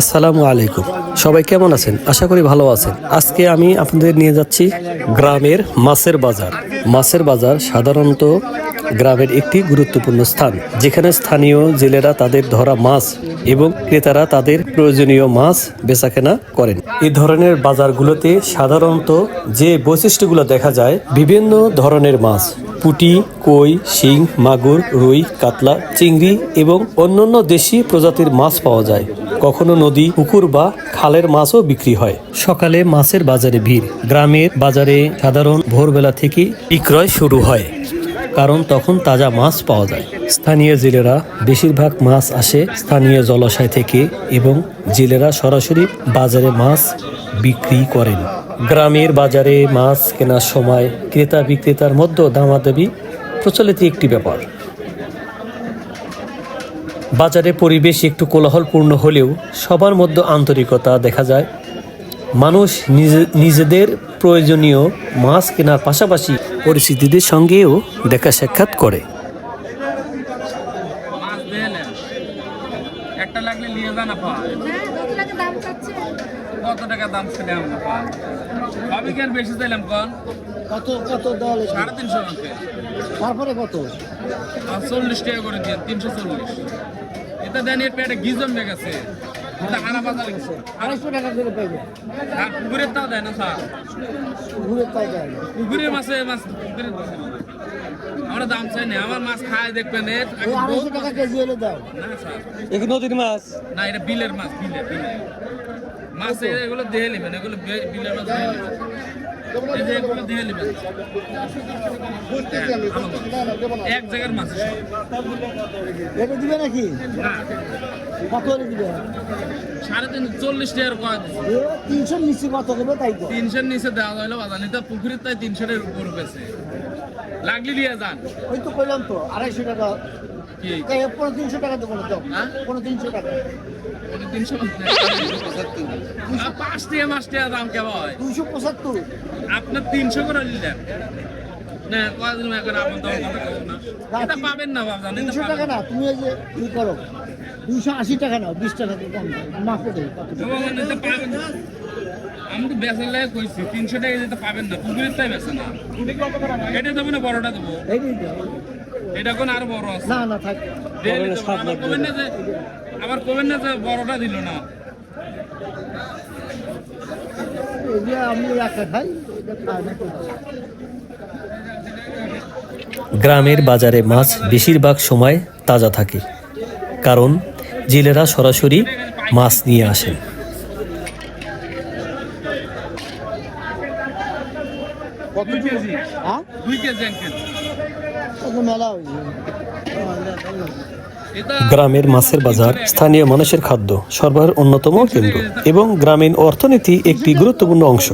আসসালামু আলাইকুম। সবাই কেমন আছেন? আশা করি ভালো আছেন। আজকে আমি আপনাদের নিয়ে যাচ্ছি গ্রামের মাছের বাজার। মাছের বাজার সাধারণত গ্রামের একটি গুরুত্বপূর্ণ স্থান, যেখানে স্থানীয় জেলেরা তাদের ধরা মাছ এবং ক্রেতারা তাদের প্রয়োজনীয় মাছ বেচাকেনা করেন। এই ধরনের বাজারগুলোতে সাধারণত যে বৈশিষ্ট্যগুলো দেখা যায়, বিভিন্ন ধরনের মাছ, পুঁটি, কই, শিং, মাগুর, রুই, কাতলা, চিংড়ি এবং অন্যান্য দেশি প্রজাতির মাছ পাওয়া যায়। কখনো নদী, পুকুর বা খালের মাছও বিক্রি হয়। সকালে মাছের বাজারে ভিড়। গ্রামের বাজারে সাধারণ ভোরবেলা থেকে বিক্রয় শুরু হয়, কারণ তখন তাজা মাছ পাওয়া যায়। স্থানীয় জেলেরা বেশিরভাগ মাছ আসে স্থানীয় জলাশয় থেকে এবং জেলেরা সরাসরি বাজারে মাছ বিক্রি করেন। গ্রামের বাজারে মাছ কেনার সময় ক্রেতা বিক্রেতার মধ্যে দামাদামি প্রচলিত একটি ব্যাপার। বাজারে পরিবেশ একটু কোলাহলপূর্ণ হলেও সবার মধ্যে আন্তরিকতা দেখা যায়। মানুষ নিজে- নিজেদের প্রয়োজনীয় মাছ কেনার পাশাপাশি পরিস্থিতিদের সঙ্গেও দেখা সাক্ষাৎ করে মাছ দিলে একটা যান আপা হ্যাঁ কত টাকা দাম ছিল আমরা আপা সবই কেন বেশি চাইলাম কন? কত কত লাগবে? সাড়ে তিনশো টাকা তারপরে কত? চল্লিশ টাকা করে দিয়ে তিনশো চল্লিশ। এটা দেন এর পেটে ঘি জমে গেছে আড়াইশো টাকা করে পাইবে। পুকুরের তাও দেয় না স্যার। পুকুরের মাছে মাছ পুকুরের। আমরা দাম চাই না আমার মাছ খায় দেখবেন আড়াইশো টাকা কেজি হলে দাও। না স্যার। এক নদীর মাছ? না এটা বিলের মাছ বিলের বিলের মাছ এগুলো দিয়ে নেবেন এগুলো বিলের মাছ এই যে এগুলো দিয়ে নেবেন। ভালো মাছ। এক জায়গার মাছ এটা দিবে নাকি? কত দিবে? সাড়ে তিন চল্লিশ টাকার কয় দিছে। তিনশো নিচে কত দেবে তাই তো? তিনশোর নিচে দেওয়া হইল বাজার নিতে পুকুরের তাই তিনশোর উপর পেয়েছে লাগলি দিয়ে যান। ওই তো কইলাম তো আড়াইশো টাকা। কি? পনেরো তিনশো টাকা দেবো না হ্যাঁ? পনেরো তিনশো টাকা। পাঁচ টাকা পাঁচ দাম কেমন হয় দুইশো পঁচাত্তর আপনার তিনশো করে নিলেন না কদিন পাবেন না। বাবা তিনশো টাকা না তুমি এই করো দুইশো আশি টাকা নাও বিশ টাকা কম মাফে দেবে পাবেন আমি তো লাগে কইছি তিনশো টাকা যেতে পাবেন না। পুকুরের তাই বেচে না। এটা দেবো না বড়টা দেবো। এটা কোন আরও বড় আছে? না না থাক। কবেন না যে আবার কবেন না যে বড়টা দিল না। গ্রামের বাজারে মাছ বেশিরভাগ সময় তাজা থাকে কারণ জেলেরা সরাসরি মাছ নিয়ে আসেন। কত কেজি। হ্যাঁ? দুই কেজি এক মেলা হয়েছে? গ্রামের মাছের বাজার স্থানীয় মানুষের খাদ্য সরবরাহের অন্যতম কেন্দ্র এবং গ্রামীণ অর্থনীতি একটি গুরুত্বপূর্ণ অংশ।